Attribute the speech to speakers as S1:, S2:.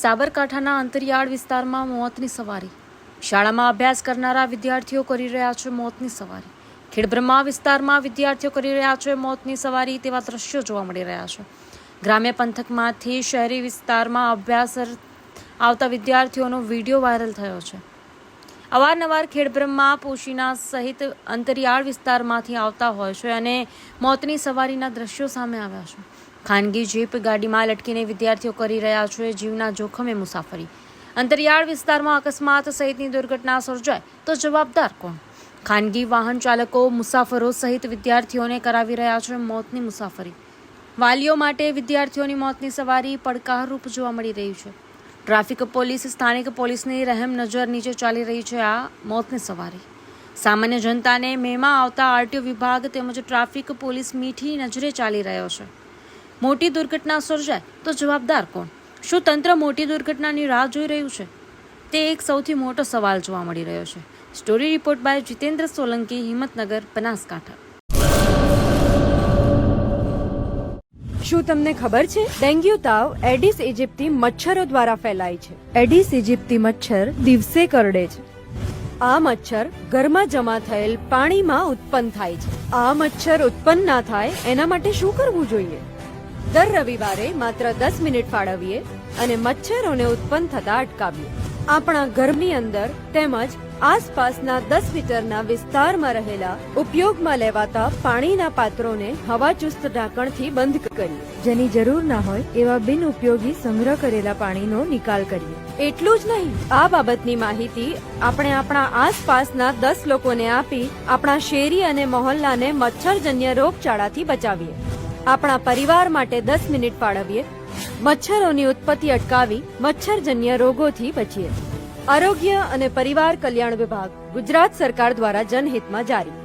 S1: સાબરકાંઠાના અંતરિયાળ વિસ્તારમાં મોતની સવારી. શાળામાં અભ્યાસ કરનારા વિદ્યાર્થીઓ કરી રહ્યા છે મોતની સવારી. ખેડબ્રહ્મા વિસ્તારમાં વિદ્યાર્થીઓ કરી રહ્યા છે મોતની સવારી તેવા દ્રશ્યો જોવા મળી રહ્યા છે. ગ્રામ્ય પંથકમાંથી શહેરી વિસ્તારમાં અભ્યાસ આવતા વિદ્યાર્થીઓનો વીડિયો વાયરલ થયો છે. અવારનવાર ખેડબ્રહ્મા પોશીના સહિત અંતરિયાળ વિસ્તારમાંથી આવતા હોય છે અને મોતની સવારીના દ્રશ્યો સામે આવ્યા છે. ખાનગી જીપ ગાડીમાં લટકીને વિદ્યાર્થીઓ કરી રહ્યા છે જીવના જોખમે મુસાફરી. અંતરિયાળ વિસ્તારમાં અકસ્માત સહિતની દુર્ઘટના સર્જાય તો જવાબદાર કોણ? ખાનગી વાહન ચાલકો, મુસાફરો સહિત વિદ્યાર્થીઓને કરાવી રહ્યા છે મોતની મુસાફરી. વાલીઓ માટે વિદ્યાર્થીઓની મોતની સવારી પડકારરૂપ જોવા મળી રહી છે. ટ્રાફિક પોલીસ, સ્થાનિક પોલીસની રહેમ નજર નીચે ચાલી રહી છે આ મોતની સવારી. સામાન્ય જનતાને મેમાં આવતા આરટીઓ વિભાગ તેમજ ટ્રાફિક પોલીસ મીઠી નજરે ચાલી રહ્યો છે. મોટી દુર્ઘટના સર્જાય તો જવાબદાર કોણ? શું તંત્ર મોટી દુર્ઘટનાની રાહ જોઈ રહ્યું છે? તે એક સૌથી મોટો સવાલ જોવા મળી રહ્યો છે. Story report by Jitendra Solanki, Himmatnagar, Banaskantha.
S2: શું તમને ખબર છે? ડેન્ગ્યુ તાવ એડિસ ઇજિપ્તી મચ્છરો દ્વારા ફેલાય છે. એડિસ ઇજિપ્તી મચ્છર દિવસે કરડે છે. આ મચ્છર ઘરમાં જમા થયેલ પાણીમાં ઉત્પન્ન થાય છે. આ મચ્છર ઉત્પન્ન ના થાય એના માટે શું કરવું જોઈએ? દર રવિવારે માત્ર દસ મિનિટ ફાળવીએ અને મચ્છરોને ઉત્પન્ન થતા અટકાવીએ. આપણા ઘરની અંદર તેમજ આસપાસના દસ મીટરના વિસ્તારમાં રહેલા ઉપયોગમાં લેવાતા પાણીના પાત્રોને હવાચુસ્ત ઢાંકણથી બંધ કરીએ. જેની જરૂર ના હોય એવા બિન ઉપયોગી સંગ્રહ કરેલા પાણીનો નિકાલ કરીએ. એટલું જ નહીં, આ બાબતની માહિતી આપણે આપણા આસપાસના દસ લોકોને આપી આપણા શેરી અને મોહલ્લાને મચ્છરજન્ય રોગચાળાથી બચાવીએ. આપણા પરિવાર માટે દસ મિનિટ ફાળવીએ. મચ્છરોની ઉત્પત્તિ અટકાવી મચ્છરજન્ય રોગોથી બચીએ. આરોગ્ય અને પરિવાર કલ્યાણ વિભાગ ગુજરાત સરકાર દ્વારા જનહિતમાં જારી.